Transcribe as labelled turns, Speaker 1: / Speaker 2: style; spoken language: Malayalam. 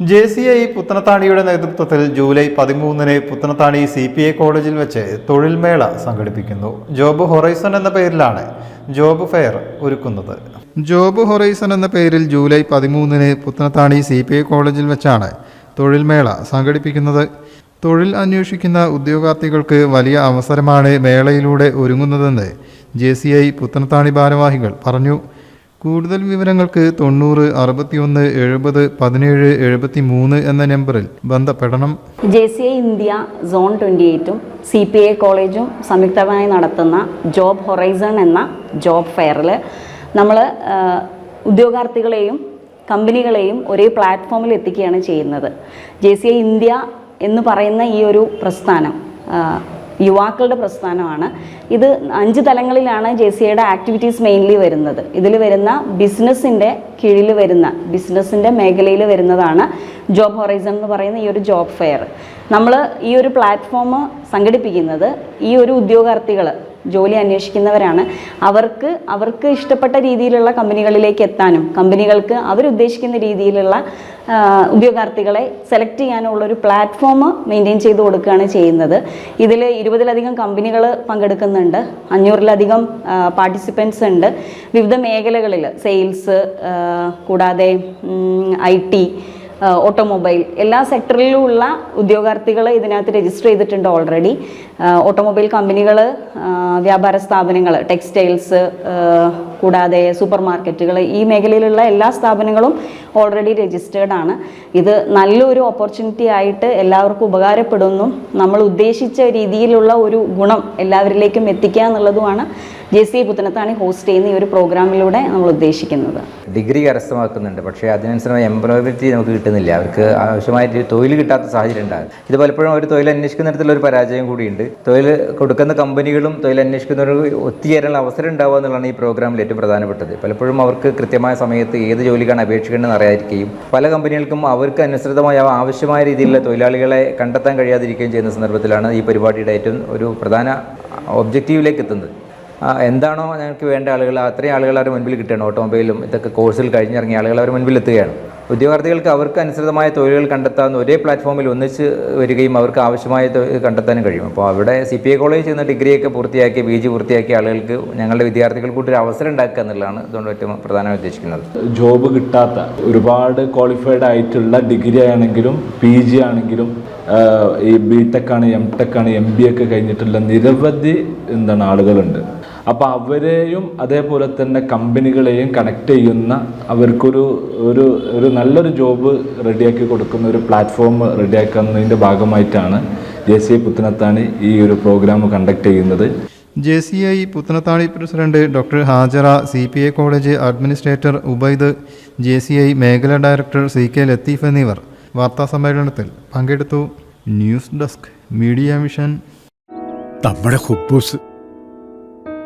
Speaker 1: ജെ സി ഐ പുത്തനത്താണിയുടെ നേതൃത്വത്തിൽ ജൂലൈ പതിമൂന്നിന് പുത്തനത്താണി സി പി ഐ കോളേജിൽ വെച്ച് തൊഴിൽമേള സംഘടിപ്പിക്കുന്നു. ജോബ് ഹൊറൈസൺ എന്ന പേരിലാണ് ജോബ് ഫെയർ ഒരുക്കുന്നത്. ജോബ് ഹൊറൈസൺ എന്ന പേരിൽ ജൂലൈ പതിമൂന്നിന് പുത്തനത്താണി സി പി ഐ കോളേജിൽ വെച്ചാണ് തൊഴിൽമേള സംഘടിപ്പിക്കുന്നത്. തൊഴിൽ അന്വേഷിക്കുന്ന ഉദ്യോഗാർത്ഥികൾക്ക് വലിയ അവസരമാണ് മേളയിലൂടെ ഒരുങ്ങുന്നതെന്ന് ജെ സി ഐ പുത്തനത്താണി ഭാരവാഹികൾ പറഞ്ഞു. കൂടുതൽ വിവരങ്ങൾക്ക് തൊണ്ണൂറ് അറുപത്തിയൊന്ന് എഴുപത് പതിനേഴ് എഴുപത്തി മൂന്ന് എന്ന നമ്പറിൽ ബന്ധപ്പെടണം.
Speaker 2: J C I India zone twenty എയ്റ്റും C P I കോളേജും സംയുക്തമായി നടത്തുന്ന ജോബ് ഹൊറൈസൺ എന്ന ജോബ് ഫെയറിൽ നമ്മൾ ഉദ്യോഗാർത്ഥികളെയും കമ്പനികളെയും ഒരേ പ്ലാറ്റ്ഫോമിൽ എത്തിക്കുകയാണ് ചെയ്യുന്നത്. ജെ സി ഐ ഇന്ത്യ എന്ന് പറയുന്ന ഈ ഒരു പ്രസ്ഥാനം യുവാക്കളുടെ പ്രസ്ഥാനമാണ്. ഇത് അഞ്ച് തലങ്ങളിലാണ് ജെ സി ഐയുടെ ആക്ടിവിറ്റീസ് മെയിൻലി വരുന്നത്. ഇതിൽ വരുന്ന ബിസിനസ്സിന്റെ കീഴിൽ വരുന്ന ബിസിനസ്സിന്റെ മേഖലയിൽ വരുന്നതാണ് ജോബ് ഹൊറൈസൺ എന്ന് പറയുന്ന ഈ ഒരു ജോബ് ഫെയർ നമ്മൾ ഈ ഒരു പ്ലാറ്റ്ഫോം സംഘടിപ്പിക്കുന്നത് ഈ ഒരു ഉദ്യോഗാർത്ഥികൾ ജോലി അന്വേഷിക്കുന്നവരാണ്. അവർക്ക് അവർക്ക് ഇഷ്ടപ്പെട്ട രീതിയിലുള്ള കമ്പനികളിലേക്ക് എത്താനും കമ്പനികൾക്ക് അവരുദ്ദേശിക്കുന്ന രീതിയിലുള്ള ഉദ്യോഗാർത്ഥികളെ സെലക്ട് ചെയ്യാനുള്ള ഒരു പ്ലാറ്റ്ഫോം മെയിന്റെയിൻ ചെയ്ത് കൊടുക്കുകയാണ് ചെയ്യുന്നത്. ഇതിൽ ഇരുപതിലധികം കമ്പനികൾ പങ്കെടുക്കുന്നുണ്ട്. അഞ്ഞൂറിലധികം പാർട്ടിസിപ്പൻസ് ഉണ്ട്. വിവിധ മേഖലകളിൽ സെയിൽസ് കൂടാതെ ഐ ടി ഓട്ടോമൊബൈൽ. എല്ലാ സെക്ടറിലുമുള്ള ഉദ്യോഗാർത്ഥികൾ ഇതിനകത്ത് രജിസ്റ്റർ ചെയ്തിട്ടുണ്ട് ഓൾറെഡി ഓട്ടോമൊബൈൽ കമ്പനികൾ വ്യാപാര സ്ഥാപനങ്ങൾ ടെക്സ്റ്റൈൽസ് കൂടാതെ സൂപ്പർ മാർക്കറ്റുകൾ ഈ മേഖലയിലുള്ള എല്ലാ സ്ഥാപനങ്ങളും ഓൾറെഡി രജിസ്റ്റേർഡ് ആണ്. ഇത് നല്ലൊരു ഓപ്പർച്യൂണിറ്റി ആയിട്ട് എല്ലാവർക്കും ഉപകാരപ്പെടുന്നു. നമ്മൾ ഉദ്ദേശിച്ച രീതിയിലുള്ള ഒരു ഗുണം എല്ലാവരിലേക്കും എത്തിക്കുക എന്നുള്ളതുമാണ് ജെ സി പുത്തനത്താണി ഹോസ്റ്റ് ചെയ്യുന്ന ഈ ഒരു പ്രോഗ്രാമിലൂടെ നമ്മൾ ഉദ്ദേശിക്കുന്നത്.
Speaker 3: ഡിഗ്രി കരസ്ഥമാക്കുന്നുണ്ട്. പക്ഷേ അതിനനുസരിച്ച് എംപ്ലോയബിലിറ്റി നമുക്ക് കിട്ടുന്നില്ല. അവർക്ക് ആവശ്യമായിട്ട് തൊഴിൽ കിട്ടാത്ത സാഹചര്യം ഉണ്ടാകും. ഇത് പലപ്പോഴും ഒരു തൊഴിൽ അന്വേഷിക്കുന്നിടത്തുള്ള ഒരു പരാജയം കൂടിയുണ്ട്. തൊഴിൽ കൊടുക്കുന്ന കമ്പനികളും തൊഴിൽ അന്വേഷിക്കുന്നവർക്ക് ഒത്തുചേരാനുള്ള അവസരം ഉണ്ടാവുക എന്നുള്ളതാണ് ഈ പ്രോഗ്രാമിൽ ഏറ്റവും പ്രധാനപ്പെട്ടത്. പലപ്പോഴും അവർക്ക് കൃത്യമായ സമയത്ത് ഏത് ജോലിക്കാണ് അപേക്ഷിക്കേണ്ടതെന്ന് അറിയാതിരിക്കുകയും പല കമ്പനികൾക്കും അവർക്ക് അനുസൃതമായ ആവശ്യമായ രീതിയിലുള്ള തൊഴിലാളികളെ കണ്ടെത്താൻ കഴിയാതിരിക്കുകയും ചെയ്യുന്ന സന്ദർഭത്തിലാണ് ഈ പരിപാടിയുടെ ഏറ്റവും ഒരു പ്രധാന ഒബ്ജക്റ്റീവിലേക്ക് എത്തുന്നത്. എന്താണോ ഞങ്ങൾക്ക് വേണ്ട ആളുകൾ അത്രയും ആളുകൾ അവരുടെ മുൻപിൽ കിട്ടുകയാണ്. ഓട്ടോമൊബൈലും ഇതൊക്കെ കോഴ്സിൽ കഴിഞ്ഞിറങ്ങിയ ആളുകൾ അവരുടെ മുൻപിൽ എത്തുകയാണ്. ഉദ്യോഗാർത്ഥികൾക്ക് അവർക്ക് അനുസൃതമായ തൊഴിലുകൾ കണ്ടെത്താവുന്ന ഒരേ പ്ലാറ്റ്ഫോമിൽ ഒന്നിച്ച് വരികയും അവർക്ക് ആവശ്യമായ കണ്ടെത്താനും കഴിയും. അപ്പോൾ അവിടെ സി പി ഐ കോളേജിൽ ചെന്ന് ഡിഗ്രിയൊക്കെ പൂർത്തിയാക്കി പി ജി പൂർത്തിയാക്കിയ ആളുകൾക്ക് ഞങ്ങളുടെ വിദ്യാർത്ഥികൾക്ക് കൂടി ഒരു അവസരം ഉണ്ടാക്കുക എന്നുള്ളതാണ് ഇതുകൊണ്ട് ഏറ്റവും പ്രധാനമായി ഉദ്ദേശിക്കുന്നത്.
Speaker 4: ജോബ് കിട്ടാത്ത ഒരുപാട് ക്വാളിഫൈഡ് ആയിട്ടുള്ള ഡിഗ്രി ആണെങ്കിലും പി ജി ആണെങ്കിലും ഈ ബി ടെക് ആണ് എം ടെക് ആണ് എം ബി ഒക്കെ കഴിഞ്ഞിട്ടുള്ള നിരവധി എന്താണ് ആളുകളുണ്ട്. അപ്പോൾ അവരെയും അതേപോലെ തന്നെ കമ്പനികളെയും കണക്ട് ചെയ്യുന്ന അവർക്കൊരു ഒരു ഒരു നല്ലൊരു ജോബ് റെഡിയാക്കി കൊടുക്കുന്ന ഒരു പ്ലാറ്റ്ഫോം റെഡിയാക്കുന്നതിന്റെ ഭാഗമായിട്ടാണ് ജെ സി പുത്തനത്താണി ഈ ഒരു പ്രോഗ്രാം കണ്ടക്ട് ചെയ്യുന്നത്.
Speaker 1: J C I Puthanathani president doctor Hajara C P I college administrator Ubaid J C I മേഖലാ ഡയറക്ടർ സി കെ ലത്തീഫ് എന്നിവർ. വാർത്താസമ്മേളനത്തിൽ പങ്കെടുത്തു. News desk media mission.
Speaker 5: നമ്മുടെ